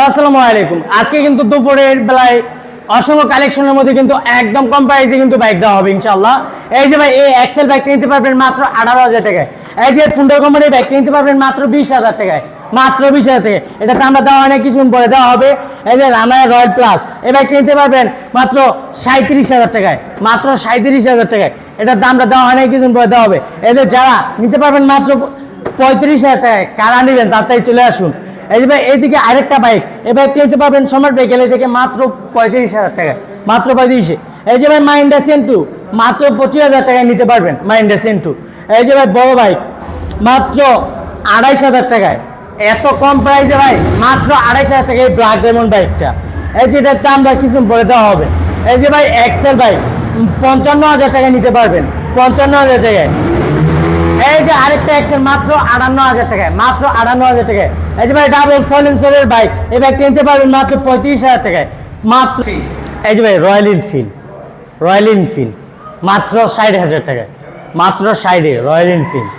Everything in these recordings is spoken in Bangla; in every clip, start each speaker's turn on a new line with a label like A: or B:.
A: আসসালামু আলাইকুম। আজকে কিন্তু দুপুরের বেলায় অসংখ্য কালেকশনের মধ্যে কিন্তু একদম কম প্রাইসে কিন্তু বাইক দেওয়া হবে ইনশাল্লাহ এই যে ভাই, এই এক্সেল বাইক নিতে পারবেন মাত্র আঠারো হাজার টাকায়। এই যে সুন্দর কোম্পানির বাইক নিতে পারবেন মাত্র বিশ হাজার টাকায়। মাত্র বিশ হাজার টাকায়। এটা তো আমরা দেওয়া অনেক কিছু পরে দেওয়া হবে। এই যে রানায় রয়্যাল প্লাস এই বাইক নিতে পারবেন মাত্র সাঁত্রিশ হাজার টাকায়। মাত্র সাঁত্রিশ হাজার টাকায়। এটার দামটা দেওয়া অনেক কিছু পরে দেওয়া হবে। এদের যারা নিতে পারবেন মাত্র পঁয়ত্রিশ হাজার টাকায়, কারা নেবেন তাড়াতাড়ি চলে আসুন। এই যে ভাই, এইদিকে আরেকটা বাইক এই বাইক কিনতে পারবেন সম্রাট বাইক এলে থেকে মাত্র পঁয়ত্রিশ হাজার টাকা, মাত্র পঁয়ত্রিশে। এই যে ভাই মাইন্ডা সেন্টু মাত্র পঁচিশ হাজার টাকায় নিতে পারবেন মাইন্ডা সেন্টু এই যে ভাই, বড় বাইক মাত্র আড়াইশ হাজার টাকায়। এত কম প্রাইসে ভাই, মাত্র আড়াইশ হাজার টাকায় ব্ল্যাক ডায়মন্ড বাইকটা এই যে এটার দামটা কিছু বলে দেওয়া হবে। এই যে ভাই এক্সেল বাইক পঞ্চান্ন হাজার টাকায় নিতে পারবেন, পঞ্চান্ন হাজার টাকায়। এই যে আরেকটা এক্সেল মাত্র আটান্ন হাজার টাকায়, মাত্র আটান্ন হাজার টাকায়। এই যে ভাই ডাবল সাইলেন্সারের বাইক এই বাইক কিনতে পারবেন মাত্র পঁয়ত্রিশ হাজার টাকায়। মাত্র এই যে ভাই রয়্যাল এনফিল্ড রয়্যাল এনফিল্ড মাত্র ষাট হাজার টাকায়। মাত্র ষাটে রয়্যাল এনফিল্ড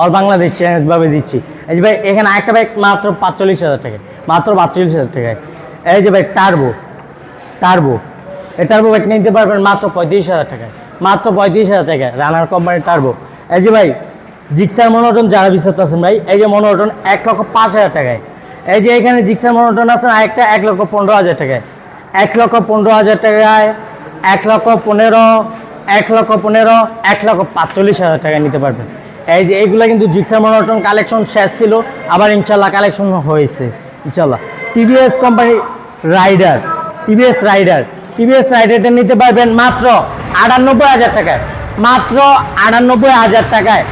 A: অল বাংলাদেশ চ্যালেঞ্জভাবে দিচ্ছি। এই যে ভাই, এখানে একটা বাইক মাত্র পাঁচচল্লিশ হাজার টাকায়, মাত্র পাঁচচল্লিশ হাজার টাকায়। এই যে ভাই টার্বো টার্বো এই টার্বো বাইক নিতে পারবেন মাত্র পঁয়ত্রিশ হাজার টাকায়। মাত্র পঁয়ত্রিশ হাজার টাকায় রানার কোম্পানির টার্বো এই যে ভাই জিক্সার মনোটন যারা বিশ্বাস আছেন ভাই, এই যে মনোটন এক লক্ষ পাঁচ হাজার টাকায়। এই যে এখানে জিক্সার মনোটন আছেন একটা এক লক্ষ পনেরো হাজার টাকায়। এক লক্ষ পনেরো হাজার টাকায়, এক লক্ষ পনেরো, এক লক্ষ পনেরো, এক লক্ষ পাঁচচল্লিশ হাজার টাকায় নিতে পারবেন এই যে এইগুলো কিন্তু জিক্সার মনোটন কালেকশন শেষ ছিল, আবার ইনশাল্লাহ কালেকশন হয়েছে ইনশাল্লাহ TVS company rider TVS rider TVS রাইডারটা নিতে পারবেন মাত্র আটানব্বই হাজার টাকায়, মাত্র আটানব্বই হাজার টাকায়।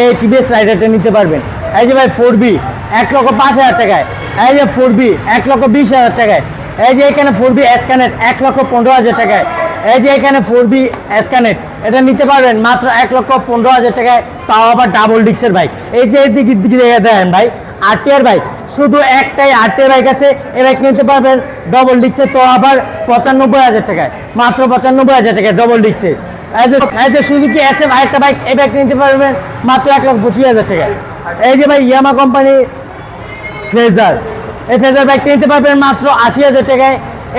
A: এই টিভিএস রাইডারটা নিতে পারবেন। এই যে ভাই ফোর বি এক লক্ষ পাঁচ হাজার টাকায়। এই যে ফোর বি এক লক্ষ বিশ হাজার টাকায়। এই যে এখানে ফোর বি এসকানেট এক লক্ষ পনেরো হাজার টাকায়। এই যে এখানে ফোর বি এসকানেট এটা নিতে পারবেন মাত্র এক লক্ষ পনেরো হাজার টাকায়। তাও আবার ডাবল ডিক্সের বাইক এই যে দিকে দেখে দেন ভাই আরটিআর বাইক শুধু একটাই আরটিআর বাইক আছে, এ বাইক নিতে পারবেন ডবল ডিক্সের তো আবার পঁচানব্বই হাজার টাকায়। মাত্র পঁচানব্বই হাজার টাকায় ডবল ডিক্সের যে সুজুকি এস এফ আরেকটা বাইক এই বাইক নিতে পারবেন মাত্র এক লক্ষ পঁচিশ হাজার টাকায় এই যে ভাই ইয়ামা কোম্পানি ফ্রেজার এই ফ্রেজার বাইকটা নিতে পারবেন মাত্র আশি হাজার টাকায়।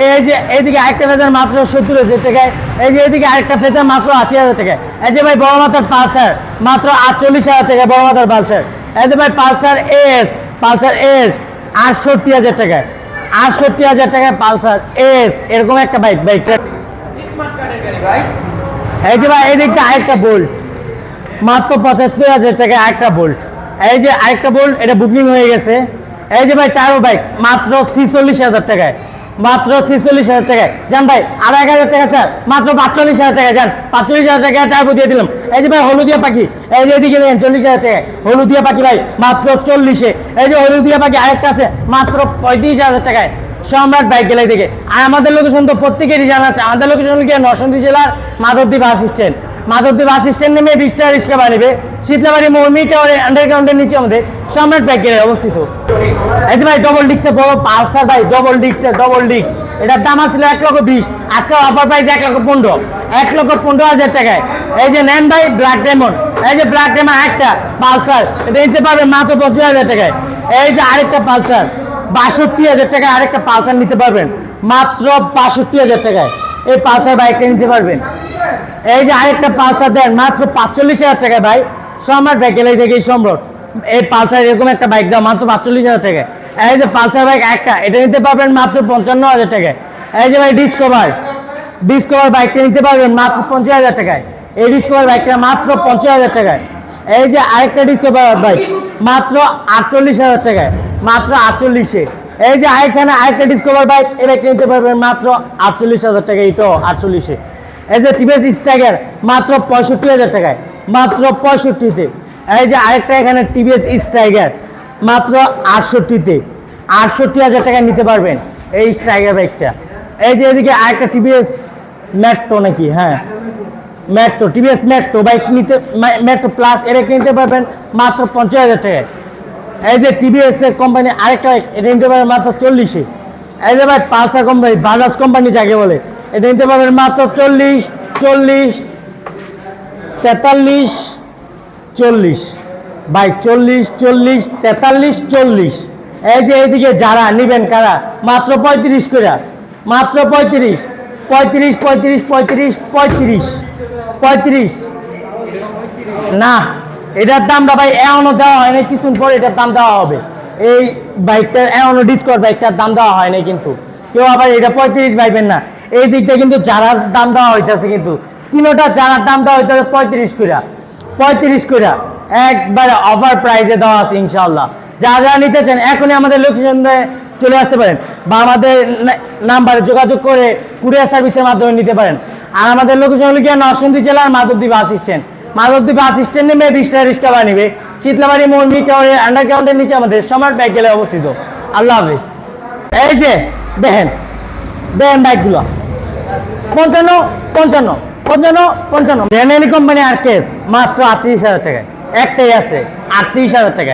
A: এই যে, এইদিকে আরেকটা ফ্রেজার মাত্র সত্তর হাজার টাকায়। এই যে, এইদিকে আরেকটা ফ্রেজার মাত্র আশি হাজার টাকায়। এই যে ভাই, বড় পালসার, মাত্র আটচল্লিশ হাজার টাকায় বড় পালসার। এই যে ভাই, পালসার এস পালসার এস আটষট্টি হাজার টাকায়। আটষট্টি হাজার টাকায় পালসার এস এরকম একটা বাইক বাইকটা
B: স্মার্ট কার্ডের গাড়ি ভাই
A: এই যে ভাই, এই দিকটা আরেকটা বোল্ট মাত্র পঁচাত্তর হাজার টাকা একটা বোল্ট এই যে আরেকটা বোল্ট এটা বুকিং হয়ে গেছে। এই যে ভাই টারো বাইক মাত্র ছিচল্লিশ হাজার টাকায়। মাত্র ছিচল্লিশ হাজার টাকায়। যান ভাই এক হাজার টাকা চার, মাত্র পাঁচচল্লিশ হাজার টাকা যান পাঁচচল্লিশ হাজার টাকা টার্বো দিয়ে দিলাম। এই যে ভাই, হলুদিয়া পাখি, এই যে এদিকে দেখেন, চল্লিশ হাজার টাকায়। হলুদিয়া পাখি ভাই, মাত্র চল্লিশে। এই যে হলুদিয়া পাখি আরেকটা আছে, মাত্র পঁয়ত্রিশ হাজার টাকায়। সম্রাট বাইক গেলে থেকে। আর আমাদের লোকেশন তো প্রত্যেকেরই জানা আছে। আমাদের লোকেশন কি নরসিংদী জেলার Madhabdi bus stand Madhabdi bus stand নেমে বিশটা রিক্সা বানিবে শীতলাবাড়ি মৌমি টাওয়ারের আন্ডারগ্রাউন্ডের নিচে আমাদের সম্রাট বাইক গেলে অবস্থিত। এই ভাই ডবল ডিক্সে বড় পালসার ভাই ডবল ডিক্সে ডবল ডিক্স এটার দাম আসছিল এক লক্ষ বিশ। আজকে অফার প্রাইস এক লক্ষ পনেরো। এক লক্ষ পনেরো হাজার টাকায়। এই যে নেন ভাই ব্ল্যাক ডায়মন্ড এই যে ব্ল্যাক ডায়মন্ড একটা পালসার। এটা নিতে পারবে মাত্র পঁচিশ হাজার টাকায়। এই যে আরেকটা পালসার। বাষট্টি হাজার টাকায় আরেকটা পালসার নিতে পারবেন। মাত্র বাষট্টি হাজার টাকায়। এই পালসার বাইকটা নিতে পারবেন। এই যে আরেকটা পালসার দেন, মাত্র পাঁচচল্লিশ হাজার টাকায় ভাই। সম্রাট এলাই থেকে সম্রাট। এই পালসার এরকম একটা বাইক দাও, মাত্র পাঁচচল্লিশ হাজার টাকায়। এই যে পালসার বাইক একটা, এটা নিতে পারবেন মাত্র পঞ্চান্ন হাজার টাকায়। এই যে ভাই ডিসকভার ডিসকভার বাইকটা নিতে পারবেন মাত্র পঞ্চাশ হাজার টাকায়। এই ডিসকভার বাইকটা মাত্র পঞ্চাশ হাজার টাকায়। এই যে আরেকটা ডিসকভার বাইক মাত্র আটচল্লিশ হাজার টাকায়, মাত্র আটচল্লিশে। এই যে এখানে আরেকটা ডিসকভার বাইক এটা বাইকটা নিতে পারবেন মাত্র আটচল্লিশ হাজার টাকা এটাও আটচল্লিশে। এই যে টিভিএস স্ট্যাগার মাত্র পঁয়ষট্টি হাজার টাকায়, মাত্র পঁয়ষট্টিতে। এই যে আরেকটা এখানে টিভিএস স্ট্রাইগার মাত্র আটষট্টিতে। আটষট্টি হাজার টাকায় নিতে পারবেন এই স্ট্রাইগার বাইকটা। এই যে এদিকে আরেকটা টিভিএস ম্যাট্রো নাকি হ্যাঁ। মেট্রো টিভিএস মেট্রো বাইক নিতে মেট্রো প্লাস এর একটা নিতে পারবেন মাত্র পঞ্চাশ হাজার টাকায়। এই যে টিভিএস এর কোম্পানি আরেকটা এটা নিতে পারবেন মাত্র চল্লিশে। এই যে ভাই পালসার কোম্পানি বাজাজ কোম্পানি যাকে বলে, এটা নিতে পারবেন মাত্র চল্লিশ চল্লিশ, তেতাল্লিশ, চল্লিশ। বাইক চল্লিশ চল্লিশ, তেতাল্লিশ, চল্লিশ। এই যে এইদিকে যারা নিবেন কারা, মাত্র পঁয়ত্রিশ করে মাত্র পঁয়ত্রিশ পঁয়ত্রিশ পঁয়ত্রিশ পঁয়ত্রিশ পঁয়ত্রিশ। পঁয়ত্রিশ। না, এটার দামটা ভাই এমনও দেওয়া হয় না কিছুক্ষণ পরে এটার দাম দেওয়া হবে। এই বাইকটার এমনও ডিসকর বাইকটার দাম দেওয়া হয় না কিন্তু। কেউ আবার এটা পঁয়ত্রিশ পাইবেন না। এই দিকটা কিন্তু যারার দাম দেওয়া হইতেছে কিন্তু। তিনোটা যারার দাম দেওয়া হইতেছে পঁয়ত্রিশ কইরা। পঁয়ত্রিশ কইরা একবারে অফার প্রাইজে দেওয়া আছে ইনশাল্লাহ যারা যারা নিতে চান, এখনই আমাদের লোকেশন চলে আসতে পারেন। বা আমাদের নাম্বারে যোগাযোগ করে কুরিয়ার সার্ভিসের মাধ্যমে নিতে পারেন। আর আমাদের লোকেশন হলো গিয়ে নরসিংদী জেলার Madhabdi bus stand. Madhabdi bus stand নেমে বিশটা রিক্সা বা নিবে। শীতলাবাড়ি মন্দির টাওয়ারের আন্ডারগ্রাউন্ডের নিচে আমাদের সম্রাট বাইক গেলে অবস্থিত। আল্লাহ হাফিজ। এই যে, দেখেন দেখেন বাইকগুলো পঞ্চান্ন পঞ্চান্ন পঞ্চান্ন পঞ্চান্ন। রেনেলি কোম্পানি আর কেস মাত্র আটত্রিশ হাজার টাকায়। একটাই আছে, আটত্রিশ হাজার টাকায়।